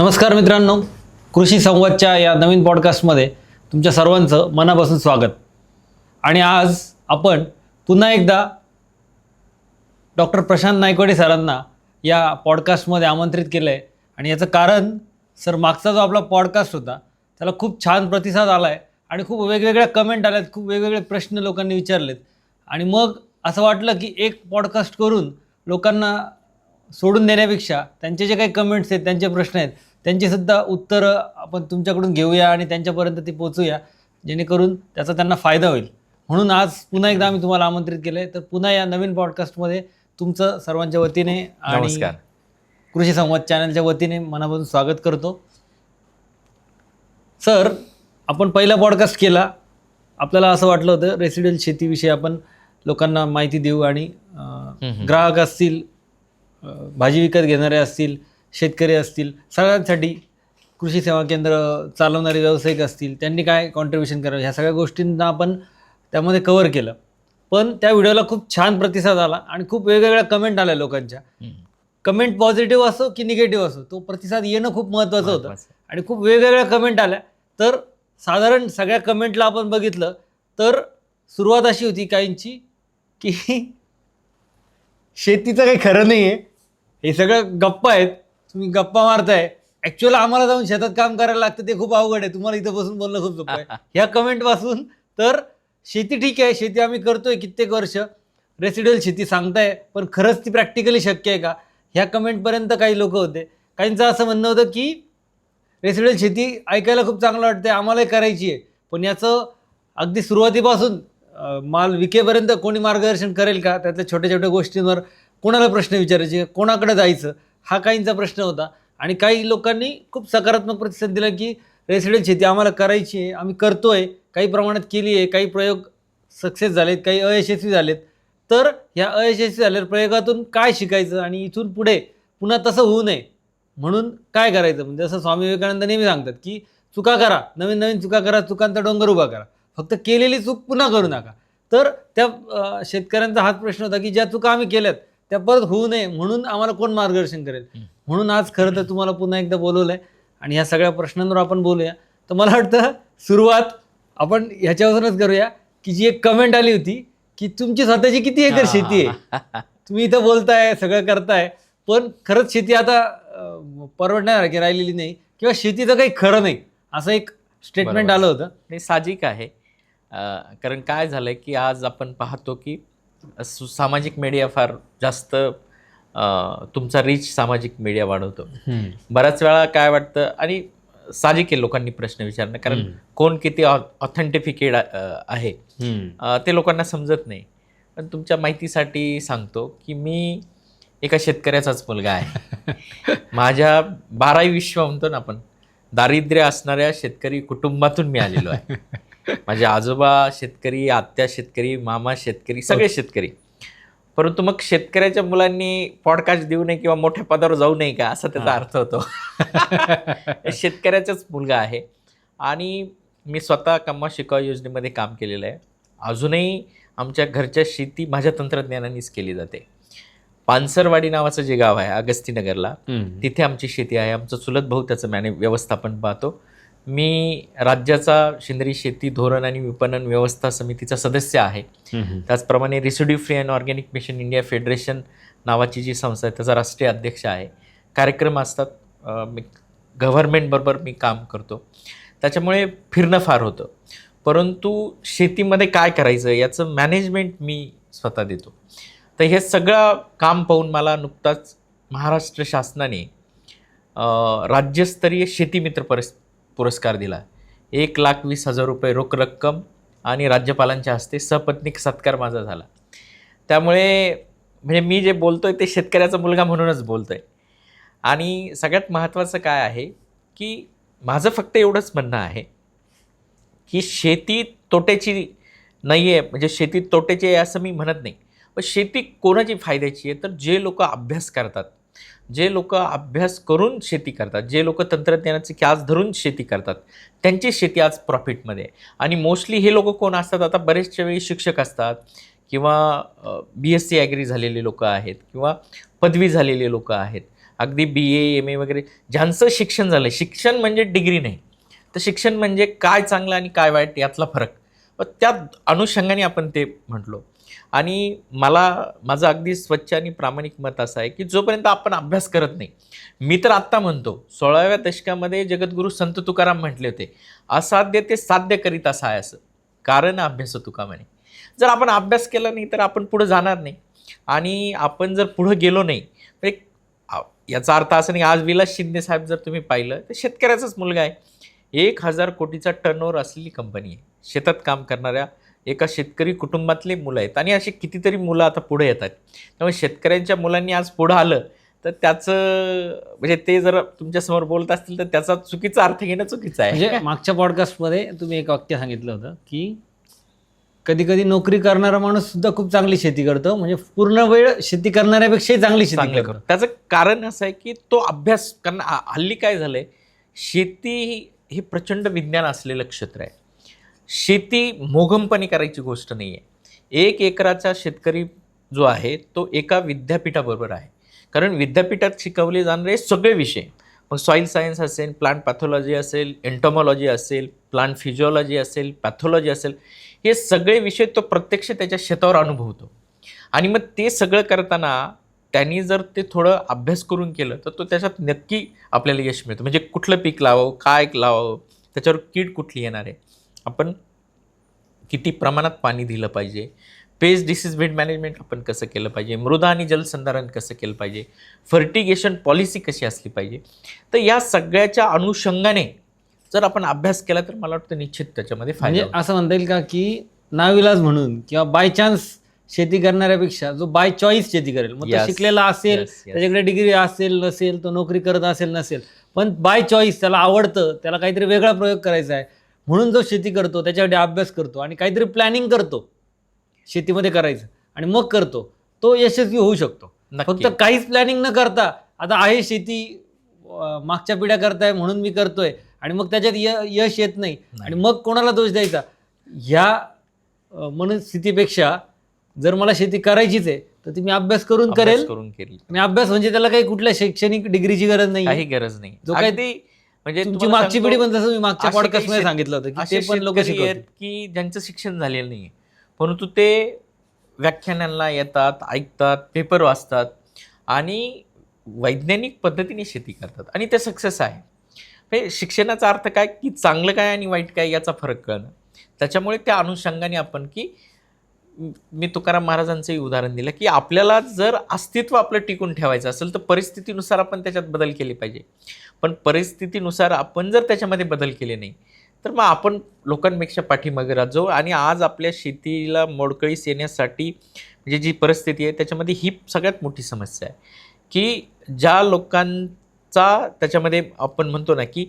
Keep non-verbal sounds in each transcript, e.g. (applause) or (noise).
नमस्कार मित्रांनो कृषी संवादच्या या नवीन पॉडकास्टमध्ये तुमच्या सर्वांचं मनापासून स्वागत. आणि आज आपण पुन्हा एकदा डॉक्टर प्रशांत नायकवाडे सरांना या पॉडकास्टमध्ये आमंत्रित केलं आहे आणि याचं कारण सर मागचा जो आपला पॉडकास्ट होता त्याला खूप छान प्रतिसाद आला आहे आणि खूप वेगवेगळ्या कमेंट आल्यात खूप वेगवेगळे प्रश्न लोकांनी विचारलेत. आणि मग असं वाटलं की एक पॉडकास्ट करून लोकांना सोडून देण्यापेक्षा त्यांचे जे काही कमेंट्स आहेत त्यांचे प्रश्न आहेत त्यांचीसुद्धा उत्तरं आपण तुमच्याकडून घेऊया आणि त्यांच्यापर्यंत ती पोचूया जेणेकरून त्याचा त्यांना फायदा होईल. म्हणून आज पुन्हा एकदा आम्ही तुम्हाला आमंत्रित केलं आहे तर पुन्हा या नवीन पॉडकास्टमध्ये तुमचं सर्वांच्या वतीने आणि. कृषी संवाद चॅनलच्या वतीने मनापासून स्वागत करतो. सर आपण पहिला पॉडकास्ट केला. आपल्याला असं वाटलं होतं रेसिडेंट शेतीविषयी आपण लोकांना माहिती देऊ आणि ग्राहक असतील भाजी विकत घेणारे असतील शेतकरी असतील सगळ्यांसाठी कृषी सेवा केंद्र चालवणारे व्यावसायिक असतील त्यांनी काय कॉन्ट्रीब्युशन करावं? ह्या सगळ्या गोष्टींना आपण त्यामध्ये कवर केलं. पण त्या व्हिडिओला खूप छान प्रतिसाद आला आणि खूप वेगवेगळ्या कमेंट आल्या लोकांच्या. कमेंट पॉझिटिव्ह असो की निगेटिव्ह असो तो प्रतिसाद येणं खूप महत्त्वाचं होतं. आणि खूप वेगवेगळ्या कमेंट आल्या. तर साधारण सगळ्या कमेंटला आपण बघितलं तर सुरुवात अशी होती काहींची की (laughs) शेतीचं काही खरं नाही आहे हे सगळं गप्पा आहेत. तुम्ही गप्पा मारताय. ॲक्च्युअल आम्हाला जाऊन शेतात काम करायला लागतं ते खूप अवघड आहे. तुम्हाला इथं बसून बोलणं खूप सोपं आहे. (laughs) ह्या कमेंटपासून तर शेती ठीक आहे. शेती आम्ही करतोय कित्येक वर्ष. रेसिडेल शेती सांगताय पण खरंच ती प्रॅक्टिकली शक्य आहे का? ह्या कमेंटपर्यंत काही लोक होते. काहींचं असं म्हणणं होतं की रेसिडेल शेती ऐकायला खूप चांगलं वाटतंय आम्हालाही करायची आहे. पण याचं अगदी सुरुवातीपासून माल विकेपर्यंत कोणी मार्गदर्शन करेल का? त्यातल्या छोट्या छोट्या गोष्टींवर कोणाला प्रश्न विचारायचे? कोणाकडे जायचं? हा काहींचा प्रश्न होता. आणि काही लोकांनी खूप सकारात्मक प्रतिसाद दिला की रेसिडेंट शेती आम्हाला करायची आहे आम्ही करतो आहे काही प्रमाणात केली आहे काही प्रयोग सक्सेस झालेत काही अयशस्वी झालेत. तर ह्या अयशस्वी झालेल्या प्रयोगातून काय शिकायचं आणि इथून पुढे पुन्हा तसं होऊ नये म्हणून काय करायचं? म्हणजे असं स्वामी विवेकानंद नेहमी सांगतात की चुका करा नवीन नवीन चुका करा चुकांचा डोंगर उभा करा. फक्त केलेली चूक पुन्हा करू नका. तर त्या शेतकऱ्यांचा हाच प्रश्न होता की ज्या चुका आम्ही केल्यात त्या परत होऊ नये म्हणून आम्हाला कोण मार्गदर्शन करेल? म्हणून आज खरं तर तुम्हाला पुन्हा एकदा बोलवलं आहे आणि ह्या सगळ्या प्रश्नांवर आपण बोलूया. तर मला वाटतं सुरुवात आपण ह्याच्यावरूनच करूया की जी एक कमेंट आली होती की तुमची स्वतःची किती एकर शेती आहे? तुम्ही इथं बोलताय सगळं करताय पण खरंच शेती आता परवडण्यासारखी राहिलेली नाही किंवा शेतीचं काही खरं नाही असं एक स्टेटमेंट. आलं होतं. हे साहजिक आहे. कारण काय झालंय की आज आपण पाहतो की सामाजिक मीडिया फार जास्त तुमचा रीच सामाजिक मीडिया वाढवतो. बऱ्याच वेळा काय वाटतं आणि साहजिक आहे लोकांनी प्रश्न विचारणं कारण. कोण किती ऑथेंटिफिकेट आहे. ते लोकांना समजत नाही. पण तुमच्या माहितीसाठी सांगतो की मी एका शेतकऱ्याचाच मुलगा आहे. (laughs) माझ्या बारावी विश्व म्हणतो ना आपण दारिद्र्य असणाऱ्या शेतकरी कुटुंबातून मी आलेलो आहे. (laughs) माझे आजोबा शेतकरी आत्या शेतकरी मामा शेतकरी सगळे शेतकरी. परंतु मग शेतकऱ्याच्या मुलांनी पॉडकास्ट देऊ नये किंवा मोठ्या पदावर जाऊ नये का? असा त्याचा. अर्थ होतो. (laughs) शेतकऱ्याचाच मुलगा आहे. आणि मी स्वतः कम्मा शिकाऊ योजनेमध्ये काम केलेलं आहे. अजूनही आमच्या घरच्या शेती माझ्या तंत्रज्ञानानेच केली जाते. पानसरवाडी नावाचं जे गाव आहे अगस्तीनगरला तिथे आमची शेती आहे. आमचं चुलत भाऊ त्याचं मॅने व्यवस्थापन पाहतो. मी राज्याचा सेंद्रिय शेती धोरण आणि विपणन व्यवस्था समितीचा सदस्य आहे. त्याचप्रमाणे residue free and organic mission India federation नावाची जी संस्था आहे त्याचा राष्ट्रीय अध्यक्ष आहे. कार्यक्रम असतात. मी गव्हर्नमेंटबरोबर मी काम करतो. त्याच्यामुळे फिरणं फार होतं. परंतु शेतीमध्ये काय करायचं याचं मॅनेजमेंट मी स्वतः देतो. तर हे सगळं काम पाहून मला नुकताच महाराष्ट्र शासनाने राज्यस्तरीय शेतीमित्र परस पुरस्कार दिला. एक लाख वीस हजार रुपये रोख रक्कम आणि राज्यपालांच्या हस्ते सपत्नीक सत्कार माझा झाला. त्यामुळे म्हणजे मी जे बोलतो आहे ते शेतकऱ्याचा मुलगा म्हणूनच बोलतो आहे आणि सगळ्यात महत्त्वाचं काय आहे की माझं फक्त एवढंच म्हणणं आहे की शेती तोट्याची नाही आहे म्हणजे शेती तोट्याची आहे असं मी म्हणत नाही. पण शेती कोणाची फायद्याची आहे? तर जे लोक अभ्यास करतात जे लोक अभ्यास करून शेती करतात जे लोक तंत्रज्ञानाचे क्यास धरून शेती करतात त्यांची शेती आज प्रॉफिटमध्ये आणि मोस्टली हे लोक कोण असतात? आता बरेचशा वेळी शिक्षक असतात किंवा बी एस सी ॲग्री झालेले लोक आहेत किंवा पदवी झालेले लोक आहेत. अगदी बी ए एम ए वगैरे ज्यांचं शिक्षण झालं शिक्षण म्हणजे डिग्री नाही. तर शिक्षण म्हणजे काय चांगलं आणि काय वाईट यातला फरक. त्या अनुषंगाने आपण ते म्हटलो. आणि मला माझं अगदी स्वच्छ आणि प्रामाणिक मत असं आहे की जोपर्यंत आपण अभ्यास करत नाही मी तर आत्ता म्हणतो सोळाव्या दशकामध्ये जगद्गुरू संत तुकाराम म्हटले होते असाध्य ते साध्य करीत असा आहे असं. कारण अभ्यास तुका म्हणे? जर आपण अभ्यास केला नाही तर आपण पुढं जाणार नाही. आणि आपण जर पुढं गेलो नाही तर एक याचा अर्थ असं नाही आज विलास शिंदे साहेब जर तुम्ही पाहिलं तर शेतकऱ्याचाच मुलगा आहे. एक हजार कोटीचा टर्नओव्हर असलेली कंपनी आहे. शेतात काम करणाऱ्या एका शेतकरी कुटुंबातले मुलं आहेत. आणि अशी कितीतरी मुलं आता पुढे येत आहेत त्यामुळे शेतकऱ्यांच्या मुलांनी आज पुढं आलं तर त्याचं म्हणजे ते जर तुमच्यासमोर बोलत असतील तर त्याचा चुकीचा अर्थ घेणं चुकीचं आहे. म्हणजे मागच्या पॉडकास्टमध्ये तुम्ही एक वाक्य सांगितलं होतं की कधी कधी नोकरी करणारा माणूस सुद्धा खूप चांगली शेती करतो. म्हणजे पूर्ण वेळ शेती करणाऱ्यापेक्षाही चांगली शेती चांगलं करतो. त्याचं कारण असं आहे की तो अभ्यास कारण हल्ली काय झालंय शेती हे प्रचंड विज्ञान असलेलं क्षेत्र आहे. शेती मोघमपणे करायची गोष्ट नाही आहे एक एकराचा शेतकरी जो आहे तो एका विद्यापीठाबरोबर आहे. कारण विद्यापीठात शिकवले जाणारे सगळे विषय. मग सॉईल सायन्स असेल प्लांट पॅथॉलॉजी असेल एंटोमॉलॉजी असेल प्लांट फिजिओलॉजी असेल पॅथॉलॉजी असेल हे सगळे विषय तो प्रत्यक्ष त्याच्या शेतावर अनुभवतो. आणि मग ते सगळं करताना त्यांनी जर ते थोडं अभ्यास करून केलं तर तो त्याच्यात नक्की आपल्याला यश मिळतं. म्हणजे कुठलं पीक लावावं काय लावावं त्याच्यावर कीड कुठली येणार आहे? आपण किती प्रमाणात पाणी दिलं पाहिजे? पेस्ट डिसीज वेट मॅनेजमेंट आपण कसं केलं पाहिजे? मृदा आणि जलसंधारण कसं केलं पाहिजे? फर्टिगेशन पॉलिसी कशी असली पाहिजे? तर या सगळ्याच्या अनुषंगाने जर आपण अभ्यास केला तर मला वाटतं निश्चित त्याच्यामध्ये फायदा म्हणजे. असं म्हणता येईल का की नाविलाज म्हणून किंवा बाय चान्स शेती करणाऱ्यापेक्षा जो बाय चॉईस शेती करेल मग Yes, शिकलेला असेल yes, yes. त्याच्याकडे डिग्री असेल नसेल तो नोकरी करत असेल नसेल. पण बाय चॉईस त्याला आवडतं त्याला काहीतरी वेगळा प्रयोग करायचा आहे. म्हणून जो शेती करतो त्याच्यासाठी अभ्यास करतो आणि काहीतरी प्लॅनिंग करतो शेतीमध्ये करायचं आणि मग करतो तो यशस्वी होऊ शकतो. फक्त काहीच प्लॅनिंग न करता आता आहे शेती मागच्या पिढ्या करताय म्हणून मी करतोय आणि मग त्याच्यात यश येत नाही आणि मग कोणाला दोष द्यायचा? ह्या अं, मनस्थितीपेक्षा जर मला शेती करायचीच आहे तर ती मी अभ्यास करून करेल. करून केली. आणि अभ्यास म्हणजे त्याला काही कुठल्या शैक्षणिक डिग्रीची गरज नाही काही गरज नाही. जो काही- अगदी म्हणजे तुमची मागची पिढी पण जसं मी मागच्या असे पॉडकास्टमध्ये काही सांगितलं होतं की ते पण लोक शिकवतात की ज्यांचं शिक्षण झालेलं नाही परंतु ते व्याख्यानांना येतात ऐकतात पेपर वाचतात आणि वैज्ञानिक पद्धतीने शेती करतात आणि ते सक्सेस आहे. म्हणजे शिक्षणाचा अर्थ काय? की चांगलं काय आणि वाईट काय याचा फरक कळणं. त्याच्यामुळे त्या अनुषंगाने आपण की मी तुकाराम महाराजांचंही उदाहरण दिलं की आपल्याला जर अस्तित्व आपलं टिकून ठेवायचं असेल तर परिस्थितीनुसार आपण त्याच्यात बदल केले पाहिजे. पण परिस्थितीनुसार आपण जर त्याच्यामध्ये बदल केले नाही तर मग आपण लोकांपेक्षा पाठीमागे राहत जाऊ आणि आज आपल्या शेतीला मोडकळीस येण्यासाठी म्हणजे जी परिस्थिती आहे त्याच्यामध्ये ही सगळ्यात मोठी समस्या आहे. की ज्या लोकांचा त्याच्यामध्ये आपण म्हणतो ना की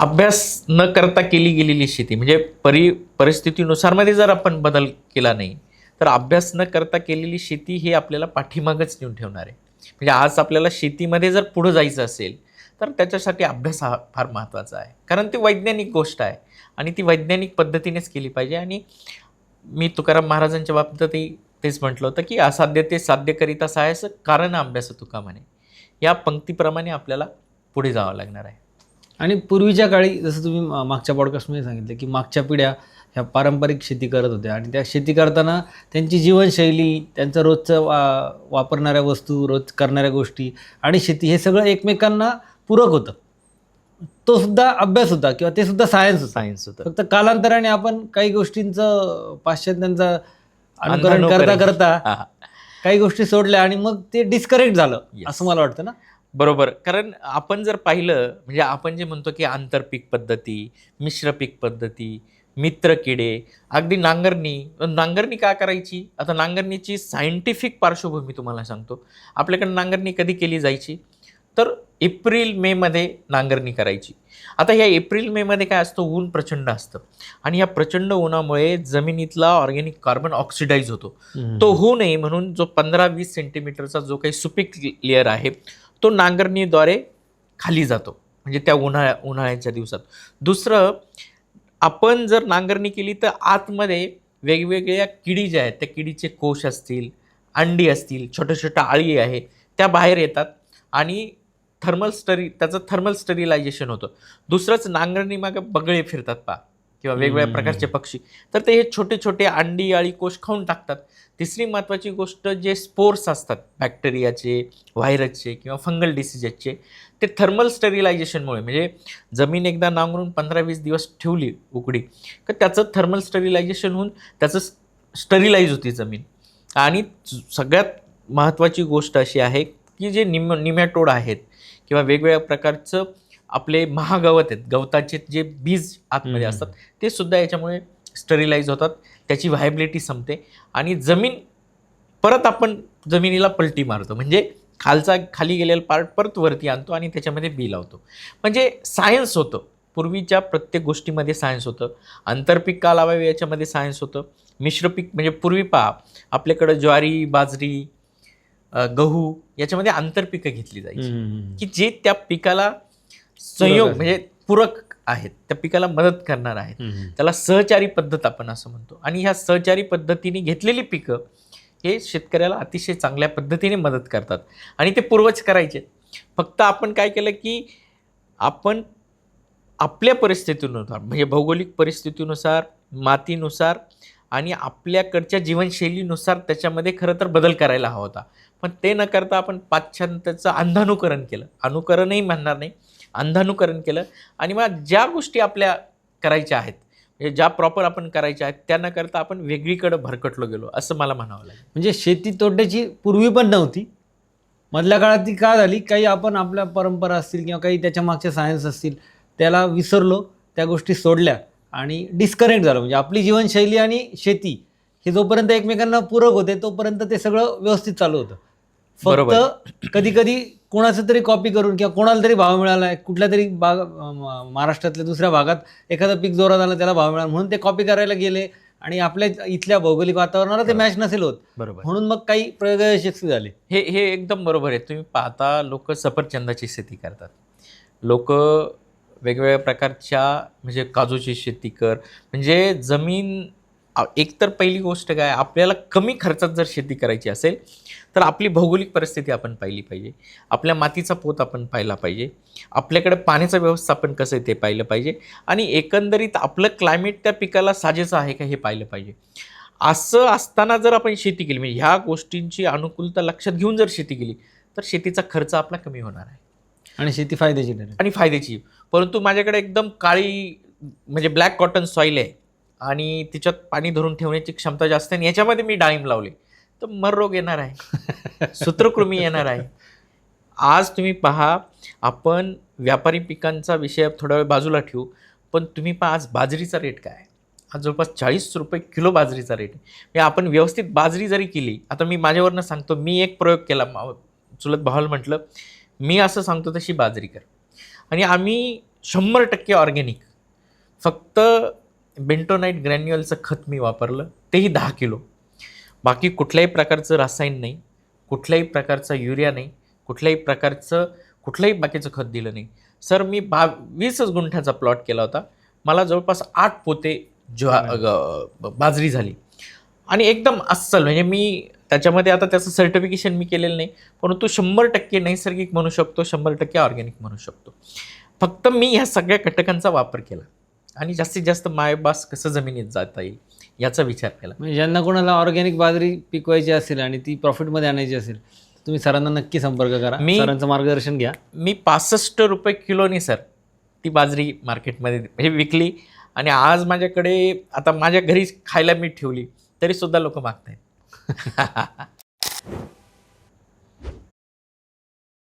अभ्यास न करता केली गेलेली शेती म्हणजे परि परिस्थितीनुसारमध्ये जर आपण बदल केला नाही तर अभ्यास न करता केलेली शेती ही आपल्याला पाठीमागच नेऊन ठेवणार आहे. म्हणजे आज आपल्याला शेतीमध्ये जर पुढं जायचं असेल तर त्याच्यासाठी अभ्यास हा फार महत्त्वाचा आहे. कारण ती वैज्ञानिक गोष्ट आहे आणि ती वैज्ञानिक पद्धतीनेच केली पाहिजे. आणि मी तुकाराम महाराजांच्या बाबतीतही तेच म्हटलं होतं की असाध्य ते साध्य करीता सहायस कारण अभ्यास तुका म्हणे? या पंक्तीप्रमाणे आपल्याला पुढे जावं लागणार आहे. आणि पूर्वीच्या काळी जसं तुम्ही मागच्या पॉडकास्टमध्ये सांगितलं की मागच्या पिढ्या ह्या पारंपरिक शेती करत होत्या आणि त्या शेती करताना त्यांची जीवनशैली त्यांचं रोजचं वा वापरणाऱ्या वस्तू रोज करणाऱ्या गोष्टी आणि शेती हे सगळं एकमेकांना पूरक होतं तो सुद्धा अभ्यास होता किंवा ते सुद्धा सायन्स होतं सायन्स होतं फक्त कालांतराने आपण काही गोष्टींचं पाश्चात्यांचं अनुकरण. करता करता. काही गोष्टी सोडल्या आणि मग ते डिस्कनेक्ट झालं. असं मला वाटतं ना बरोबर कारण आपण जर पाहिलं म्हणजे आपण जे म्हणतो की आंतरपीक पद्धती मिश्र पीक पद्धती मित्र किडे अगदी नांगरणी. नांगरणी का करायची? आता नांगरणीची सायंटिफिक पार्श्वभूमी तुम्हाला सांगतो. आपल्याकडे नांगरणी कधी केली जायची? तर एप्रिल मेमध्ये नांगरणी करायची. आता ह्या एप्रिल मेमध्ये काय असतं? ऊन प्रचंड असतं. आणि या प्रचंड उन्हामुळे जमिनीतला ऑर्गॅनिक कार्बन ऑक्सिडाईज होतो. तो होऊ नये म्हणून जो पंधरा वीस सेंटीमीटरचा जो काही सुपीक लेअर आहे तो नांगरणीद्वारे खाली जातो. म्हणजे त्या उन्हाळ्या उन्हाळ्याच्या दिवसात. दुसरं आपण जर नांगरणी केली तर आतमध्ये वेगवेगळ्या किडी ज्या आहेत त्या किडीचे कोश असतील अंडी असतील छोट्या छोट्या आळी आहे त्या बाहेर येतात आणि थर्मल स्टरी त्याचं थर्मल स्टरिलायझेशन होतं. दुसरंच नांगरणीमागं बगळे फिरतात पा किंवा वेगवेगळ्या. प्रकारचे पक्षी. तर ते हे छोटे छोटे अंडी अळी कोश खाऊन टाकतात. तिसरी महत्त्वाची गोष्ट जे स्पोर्स असतात बॅक्टेरियाचे व्हायरसचे किंवा फंगल डिसिजेसचे ते थर्मल स्टरिलायझेशनमुळे म्हणजे जमीन एकदा नांगरून पंधरा वीस दिवस ठेवली उकडी तर त्याचं थर्मल स्टरिलायझेशन होऊन त्याचं स्टरिलाईज होती जमीन. आणि सगळ्यात महत्त्वाची गोष्ट अशी आहे की जे निम निमॅटोड आहेत किंवा वेगवेगळ्या प्रकारचं आपले महागवत आहेत. गवताचे जे बीज आतमध्ये. असतात ते सुद्धा याच्यामुळे स्टरिलाईज होतात. त्याची व्हायबिलिटी संपते. आणि जमीन परत आपण जमिनीला पलटी मारतो. म्हणजे खालचा खाली गेलेला पार्ट परत वरती आणतो आणि त्याच्यामध्ये बी लावतो. म्हणजे सायन्स होतं. पूर्वीच्या प्रत्येक गोष्टीमध्ये सायन्स होतं. आंतरपीक का लावावे याच्यामध्ये सायन्स होतं. मिश्र पीक म्हणजे पूर्वी पहा आपल्याकडं ज्वारी बाजरी गहू याच्यामध्ये आंतरपिकं घेतली जायची. की जे त्या पिकाला संयोग. म्हणजे पूरक आहेत. त्या पिकाला मदत करणार आहेत. त्याला सहचारी पद्धत आपण असं म्हणतो. आणि ह्या सहचारी पद्धतीने घेतलेली पिकं हे शेतकऱ्याला अतिशय चांगल्या पद्धतीने मदत करतात. आणि ते पूर्वज करायचे. फक्त आपण काय केलं की आपण आपल्या परिस्थितीनुसार म्हणजे भौगोलिक परिस्थितीनुसार मातीनुसार आणि आपल्याकडच्या जीवनशैलीनुसार त्याच्यामध्ये खरं तर बदल करायला हवा होता. पण ते न करता आपण पाश्चात्याचं अंधानुकरण केलं. अनुकरणही म्हणणार नाही. अंधानुकरण केलं. आणि मग ज्या गोष्टी आपल्या करायच्या आहेत म्हणजे ज्या प्रॉपर आपण करायच्या आहेत त्या न करता आपण वेगळीकडं भरकटलो गेलो असं मला म्हणावं लागेल. म्हणजे शेती तोडण्याची पूर्वी पण नव्हती. मधल्या काळात ती का झाली? काही आपण आपल्या परंपरा असतील किंवा काही त्याच्या मागचे सायन्स असतील त्याला विसरलो त्या गोष्टी सोडल्या आणि डिस्कनेक्ट झालं. म्हणजे आपली जीवनशैली आणि शेती हे जोपर्यंत एकमेकांना पूरक होते तोपर्यंत ते सगळं व्यवस्थित चालू होतं. फक्त कधी कधी कोणाचं तरी कॉपी करून किंवा कोणाला तरी भाव मिळाला आहे कुठल्या तरी भाग महाराष्ट्रातल्या दुसऱ्या भागात एखादं पीक जोरात आलं त्याला भाव मिळाला म्हणून ते कॉपी करायला गेले आणि आपल्या इथल्या भौगोलिक वातावरणाला ते मॅच नसेल होत. बरोबर. म्हणून मग काही प्रयोग यशस्वी झाले. हे हे एकदम बरोबर आहे. तुम्ही पाहता लोक सफरचंदाची शेती करतात. लोक वेगवेगळ्या प्रकारच्या म्हणजे काजूची शेती कर म्हणजे जमीन एकतर पहिली गोष्ट काय आपल्याला कमी खर्चात जर शेती करायची असेल तर आपली भौगोलिक परिस्थिती आपण पाहिली पाहिजे. आपल्या मातीचा पोत आपण पाहिला पाहिजे. आपल्याकडे पाण्याचं व्यवस्थापन कसं आहे ते पाहिलं पाहिजे. आणि एकंदरीत आपलं क्लायमेट त्या पिकाला साजेचं आहे का हे पाहिलं पाहिजे. असं असताना जर आपण शेती केली म्हणजे ह्या गोष्टींची अनुकूलता लक्षात घेऊन जर शेती केली तर शेतीचा खर्च आपला कमी होणार आहे. आणि शेती फायद्याची आणि फायद्याची परंतु माझ्याकडे एकदम काळी म्हणजे ब्लॅक कॉटन सॉईल आहे. आणि तिच्यात पाणी धरून ठेवण्याची क्षमता जास्त आहे आणि याच्यामध्ये मी डाळिंब लावले. तर मर रोग येणार आहे. (laughs) सूत्रकृमी येणार आहे. आज तुम्ही पहा आपण व्यापारी पिकांचा विषय थोडा वेळ बाजूला ठेवू पण तुम्ही पहा आज बाजरीचा रेट काय आहे? आज जवळपास चाळीस रुपये किलो बाजरीचा रेट आहे. म्हणजे आपण व्यवस्थित बाजरी जरी केली आता मी माझ्यावरनं सांगतो मी एक प्रयोग केला चुलत भावाला म्हटलं मी असं सांगतो तशी बाजरी कर. आणि आम्ही शंभर टक्के ऑर्गॅनिक फक्त बेंटोनाईट ग्रॅन्युअलचं खत मी वापरलं तेही दहा किलो. बाकी कुठल्याही प्रकारचं रासायन नाही कुठल्याही प्रकारचा युरिया नाही कुठल्याही प्रकारचं कुठलंही बाकीचं खत दिलं नाही. सर मी बा वीसच गुंठ्याचा प्लॉट केला होता. मला जवळपास आठ पोते ज्वा बाजरी झाली. आणि एकदम अस्सल म्हणजे मी त्याच्यामध्ये आता त्याचं सर्टिफिकेशन मी केलेलं नाही परंतु शंभर टक्के नैसर्गिक म्हणू शकतो शंभर टक्के ऑर्गॅनिक म्हणू शकतो. फक्त मी ह्या सगळ्या घटकांचा वापर केला. आणि जास्तीत जास्त मायबास कसं जमिनीत जाता येईल याचा विचार केला. म्हणजे ज्यांना कोणाला ऑर्गॅनिक बाजरी पिकवायची असेल आणि ती प्रॉफिटमध्ये आणायची असेल तुम्ही सरांना नक्की संपर्क करा. मी- सरांचं मार्गदर्शन घ्या. मी पासष्ट रुपये किलोनी सर ती बाजरी मार्केटमध्ये म्हणजे विकली. आणि आज माझ्याकडे आता माझ्या घरी खायला मी ठेवली तरी सुद्धा लोक मागत आहेत (laughs)